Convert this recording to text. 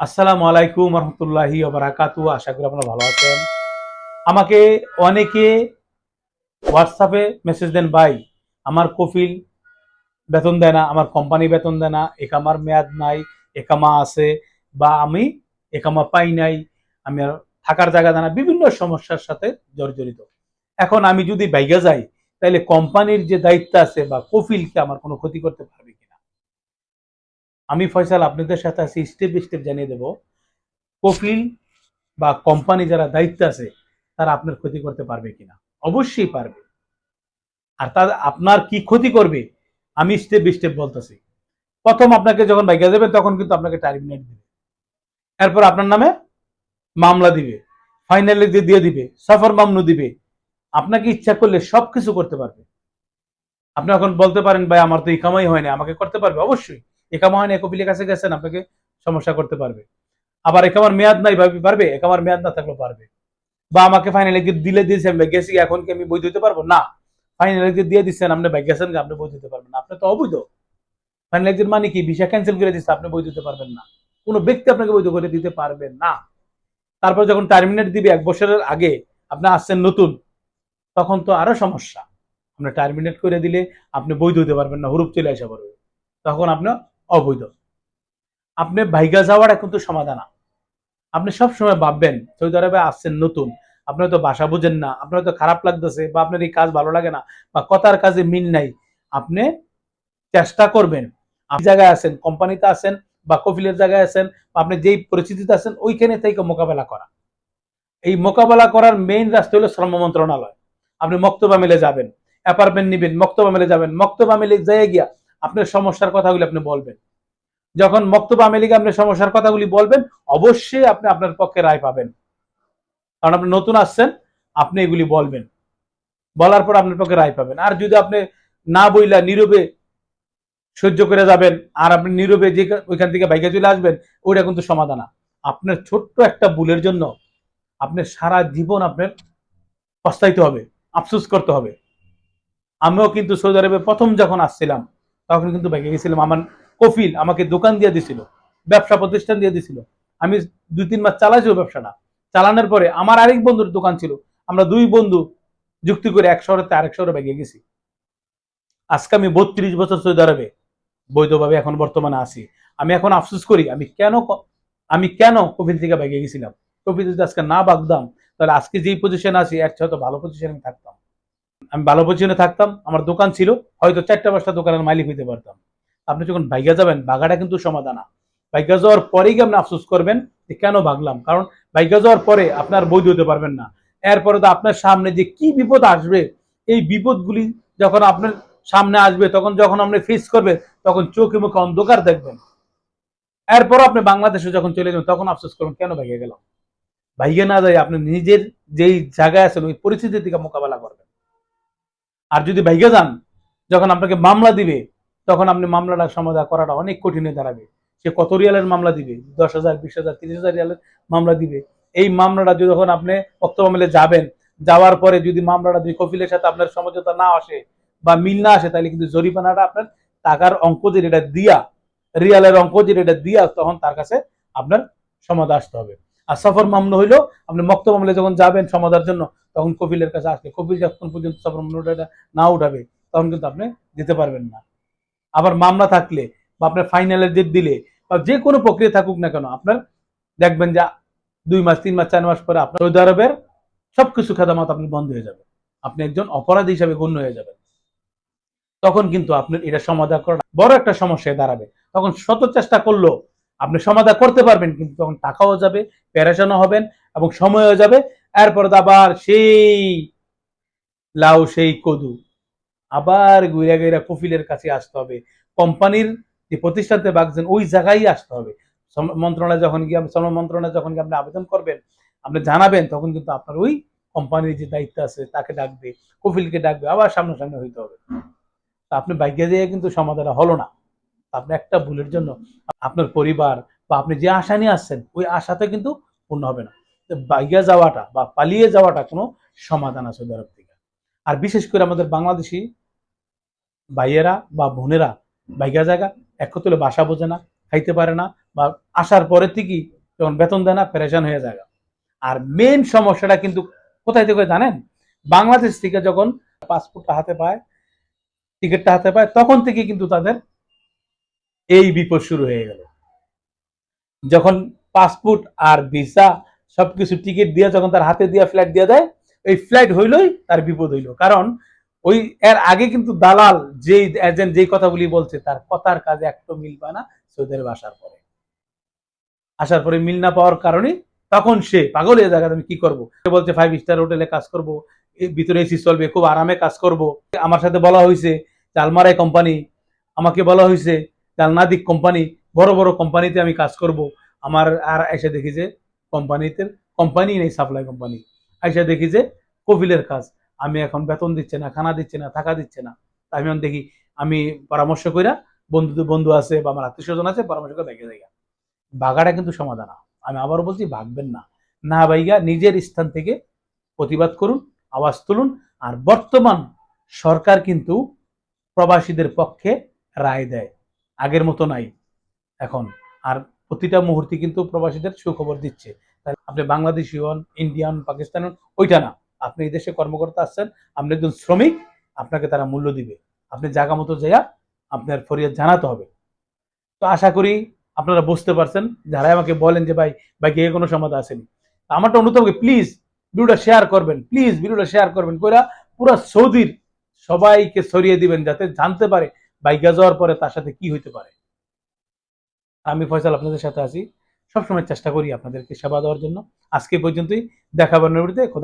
আসসালামু আলাইকুম রহমতুল্লাহি বারাকাতু আশা করি আপনারা ভালো আছেন। আমাকে অনেকে হোয়াটসঅ্যাপে মেসেজ দেন, ভাই, আমার কফিল বেতন দেয় না, আমার কোম্পানি বেতন দেয় না একামার মেয়াদ নাই একামা আছে, বা আমি একামা পাই নাই, আমি আর থাকার জায়গা দেয় না। বিভিন্ন সমস্যার সাথে জর্জরিত। এখন আমি যদি বাইকে যাই তাহলে কোম্পানির যে দায়িত্ব আছে বা কফিলকে আমার কোনো ক্ষতি করতে পারবে কিনা? আমি ফয়সাল, আপনাদের সাথে আছি স্টেপ স্টেপ জানিয়ে দেব। কফিল বা কোম্পানি যারা দায়িত্ব আছে, তারা আপনার ক্ষতি করতে পারবে কিনা? অবশ্যই পারবে। আর তার, আপনার কি ক্ষতি করবে, আমি স্টেপ স্টেপ বলতেছি। প্রথম আপনাকে যখন বাইকে দেবে, তখন কিন্তু আপনাকে টার্মিনেট দিবে। এরপর আপনার নামে মামলা দিবে। ফাইনালি দিয়ে দিয়ে দিবে, সফর মামনু দিবে। আপনাকে ইচ্ছা করলে সবকিছু করতে পারবে। আপনি এখন বলতে পারেন, ভাই, আমার তো ইকামাই হয় না আমাকে করতে পারবে? অবশ্যই। একামা হয় না কপিলের কাছে গেছেন, আপনাকে সমস্যা করতে পারবে। আবার একামার মেয়াদ নাই, ভাবি পারবে? একামার মেয়াদ না থাকলেও পারবে। বা আমাকে ফাইনালি দিলে দিয়েছেন ভাই গেছি, এখন কি আমি বৈধ হতে পারব? না। ফাইনাল এক্সিট দিয়ে দিচ্ছেন, আপনি ভাই গেছেন আপনি বৈধ হতে পারবেন না। আপনি তো অবৈধ। ফাইনাল এক্সিট মানে কি? ভিসা ক্যান্সেল করে দিচ্ছে আপনি বৈধ হতে পারবেন না। কোনো ব্যক্তি আপনাকে বৈধ করে দিতে পারবে না। তারপর যখন টার্মিনেট দিবে, এক বছরের আগে আপনি আসছেন নতুন, তখন তো আরও সমস্যা। আপনি টার্মিনেট করে দিলে আপনি বৈধ হতে পারবেন না, হুরুপ চলে আসা পারবে তখন আপনি অবৈধ। আপনি ভাইগা যাওয়াটা কিন্তু সমাধান। আপনি সব সময় ভাববেন, সৌদি আরবে আসছেন নতুন, আপনি তো ভাষা বুঝেন না, আপনার তো খারাপ লাগতেছে বা আপনার এই কাজ ভালো লাগে না বা কথার কাজে মিল নাই। আপনি চেষ্টা করবেন জায়গায় আছেন, কোম্পানিতে আছেন বা কফিলের জায়গায় আছেন বা আপনি যেই পরিস্থিতিতে আছেন, ওইখানে থেকে মোকাবেলা করা। এই মোকাবেলা করার মেইন রাস্তা হলো শ্রম মন্ত্রণালয়। আপনি মক্তবা মেলে যাবেন, অ্যাপার্টমেন্ট নিবেন, মক্তবা মেলে যাবেন, মক্তবা মেলে যেয়ে গিয়া আপনার সমস্যার কথাগুলি আপনি বলবেন। যখন মক্তবা আমেলিকা আপনি সমস্যার কথাগুলি বলবেন, অবশ্যই আপনি আপনার পক্ষে রায় পাবেন। কারণ আপনি নতুন আসছেন, আপনি এগুলি বলবেন। বলার পর আপনার পক্ষে রায় পাবেন। আর যদি আপনি না বইলা নীরবে সহ্য করে যাবেন, আর আপনি নীরবে যে ওইখান থেকে বাইকে চলে আসবেন, ওইটা কিন্তু সমাধান না। আপনার ছোট্ট একটা ভুলের জন্য আপনার সারা জীবন আপনার পস্তাইতে হবে, আফসোস করতে হবে। আমিও কিন্তু সৌদি আরবে প্রথম যখন আসছিলাম তখন কিন্তু বাইকে গেছিলাম। আমার কফিল আমাকে দোকান দিয়ে দিছিল, ব্যবসা প্রতিষ্ঠান দিয়ে দিছিল। আমি দুই তিন মাস চালাইছিল ব্যবসাটা। চালানোর পরে আমার আরেক বন্ধুর দোকান ছিল। আমরা দুই বন্ধু যুক্তি করে এক শহরেতে আরেক শহরে বেগে গেছি। আজকে আমি বত্রিশ বছর সৌদি আরবে, বৈধভাবে এখন বর্তমানে আছি। আমি এখন আফসোস করি, আমি কেন আমি কেন কফিল থেকে বেগে গেছিলাম? কফিল যদি আজকে না বাগদাম, তাহলে আজকে যেই পজিশনে আছি, এর চেয়ে হয়তো ভালো পজিশনে থাকতাম। আমি ভালো পজিশনে থাকতাম, আমার দোকান ছিল, হয়তো চারটা পাঁচটা দোকানের মালিক হইতে পারতাম। আপনি যখন বাইকা যাবেন বাগাটা কিন্তু সমাধান। না বাইকা যাওয়ার পরেই আপনি আফসোস করবেন যে কেন ভাগলাম? কারণ বাইকা যাওয়ার পরে আপনার বৈধ হতে পারবেন না। এরপরে তো আপনার সামনে যে কি বিপদ আসবে, এই বিপদগুলি যখন আপনার সামনে আসবে, তখন যখন আপনি ফেস করবে তখন চোখে মুখে অন্ধকার দেখবেন। এরপর আপনি বাংলাদেশে যখন চলে যাবেন, তখন আফসোস করবেন, কেন ভাইগে গেলাম? ভাইগে না যায় আপনি নিজের যেই জায়গায় আছেন, ওই পরিস্থিতি থেকে মোকাবেলা করবেন। আর যদি ভাইগে যান, যখন আপনাকে মামলা দিবে, তখন আপনি মামলাটা সমাধান করাটা অনেক কঠিন হয়ে দাঁড়াবে। সে কত রিয়ালের মামলা দিবে? দশ হাজার, বিশ হাজার, তিরিশ হাজার রিয়ালের মামলা দিবে। এই মামলাটা যদি যখন আপনি বক্তব্য মিলে যাবেন, যাওয়ার পরে যদি মামলাটা দুই কফিলের সাথে আপনার সমঝোতা না আসে বা মিল না আসে, তাহলে কিন্তু জরিমানাটা আপনার টাকার অঙ্ক যে এটা দিয়া, রিয়ালের অঙ্ক যে এটা দিয়া তখন তার কাছে আপনার সমাধা আসতে হবে। আর সফর মামলা হইল, আপনি মক্ত মামলে যখন যাবেন সমাধার জন্য, তখন কপিলের কাছে আসলে কপিল যখন পর্যন্ত সফর মামলাটা না উঠাবে, তখন কিন্তু আপনি যেতে পারবেন না। আবার মামলা থাকলে বা আপনার ফাইনালের ডেট দিলে, বা যে কোনো প্রক্রিয়া থাকুক না কেন, আপনার দেখবেন যে দুই মাস, তিন মাস, চার মাস পরে আপনার সৌদি আরবের সবকিছু খেদামত আপনি বন্ধ হয়ে যাবে। আপনি একজন অপরাধী হিসাবে গণ্য হয়ে যাবেন। তখন কিন্তু আপনার এটা সমাধান করা বড় একটা সমস্যায় দাঁড়াবে। তখন শত চেষ্টা করলেও আপনি সমাধান করতে পারবেন, কিন্তু তখন টাকাও যাবে প্যারেশানও হবেন এবং সময়ও যাবে। এরপর আবার সেই লাউ, সেই কদু আবার গুইরা গুইরা কফিলের কাছে আসতে হবে। কোম্পানির যে প্রতিষ্ঠানতে বাগছেন, ওই জায়গায় আসতে হবে। মন্ত্রণালয় যখন গিয়ে শ্রম মন্ত্রণালয় যখন গিয়ে আপনি আবেদন করবেন, আপনি জানাবেন, তখন কিন্তু আপনার ওই কোম্পানির যে দায়িত্ব আছে, তাকে ডাকবে কফিলকে ডাকবে, আবার সামনাসামনি হইতে হবে। আপনি বাইকে দিয়ে কিন্তু সমাধান হলো না। আপনি একটা ভুলের জন্য আপনার পরিবার বা আপনি যে আশা নিয়ে আসছেন, ওই আশাতে কিন্তু পূর্ণ হবে না। তো বাইকে যাওয়াটা বা পালিয়ে যাওয়াটা কোনো সমাধান আছে আরব থেকে। আর বিশেষ করে আমাদের বাংলাদেশি ভাইয়েরা বা বোনেরা বাইকা জায়গা এক তুলে বাসা বোঝে না, খাইতে পারে না বা আসার পরে থেকেই যখন বেতন দেয় না প্যারেশান হয়ে যায়। আর মেন সমস্যাটা কিন্তু কোথায় থেকে জানেন? বাংলাদেশ থেকে যখন পাসপোর্টটা হাতে পায় টিকিটটা হাতে পায়, তখন থেকে কিন্তু তাদের এই বিপদ শুরু হয়ে গেল। যখন পাসপোর্ট আর ভিসা সবকিছু টিকিট দিয়ে যখন তার হাতে দিয়ে ফ্লাইট দিয়ে দেয়, এই ফ্লাইট হইলই তার বিপদ হইল। কারণ ওই এর আগে কিন্তু দালাল যেই এজেন্ট যেই কথাগুলি বলছে, তার কথার কাজে একটু মিল পায় না সৌদি আরবে আসার পরে। আসার পরে মিল না পাওয়ার কারণে তখন সে পাগল হয়ে জায়গা আমি কি করব? সে বলছে, ফাইভ স্টার হোটেলে কাজ করব ভিতরে এসি চলবে, খুব আরামে কাজ করব। আমার সাথে বলা হয়েছে যে আলমারাই কোম্পানি, আমাকে বলা হয়েছে জালনাদিক কোম্পানি বড় বড় কোম্পানিতে আমি কাজ করব। আমার আর এসে দেখি যে কোম্পানিতে কোম্পানি নেই সাপ্লাই কোম্পানি এসে দেখি যে কপিলের কাজ। আমি এখন বেতন দিচ্ছে না, খানা দিচ্ছে না থাকা দিচ্ছে না। আমি এখন দেখি, আমি পরামর্শ কইরা বন্ধু বন্ধু আছে বা আমার আত্মীয় স্বজন আছে, পরামর্শ করে দেখে জায়গা বাগাটা কিন্তু সমাধান। আমি আবারও বলছি, ভাগবেন না। না ভাইগা, নিজের স্থান থেকে প্রতিবাদ করুন, আওয়াজ তুলুন। আর বর্তমান সরকার কিন্তু প্রবাসীদের পক্ষে রায় দেয়। আগের মতো নাই এখন। আর প্রতিটা মুহূর্তে কিন্তু প্রবাসীদের সুখবর দিচ্ছে। তাই আপনি বাংলাদেশি হন, ইন্ডিয়ান, পাকিস্তান হন, ওইটা না। আপনি এই দেশে কর্মকর্তা আসছেন, আপনি একজন শ্রমিক, আপনাকে তারা মূল্য দিবে। আপনি জায়গা মতো যাইয়া আপনার ফরিয়াদ জানাতে হবে। তো আশা করি আপনারা বুঝতে পারছেন যারা আমাকে বলেন যে, ভাই ভাই, কে কোনো সমাধান আসেনি। আমারটা অনুরোধ প্লিজ, ভিডিওটা শেয়ার করবেন, প্লিজ, ভিডিওটা শেয়ার করবেন। কইরা পুরো সৌদির সবাইকে সরিয়ে দিবেন যাতে জানতে পারে বাইকা যাওয়ার পরে তার সাথে কি হইতে পারে? আমি ফয়সাল আপনাদের সাথে আছি। সবসময় চেষ্টা করি আপনাদেরকে সেবা দেওয়ার জন্য। আজকে পর্যন্তই। দেখাবার খোদা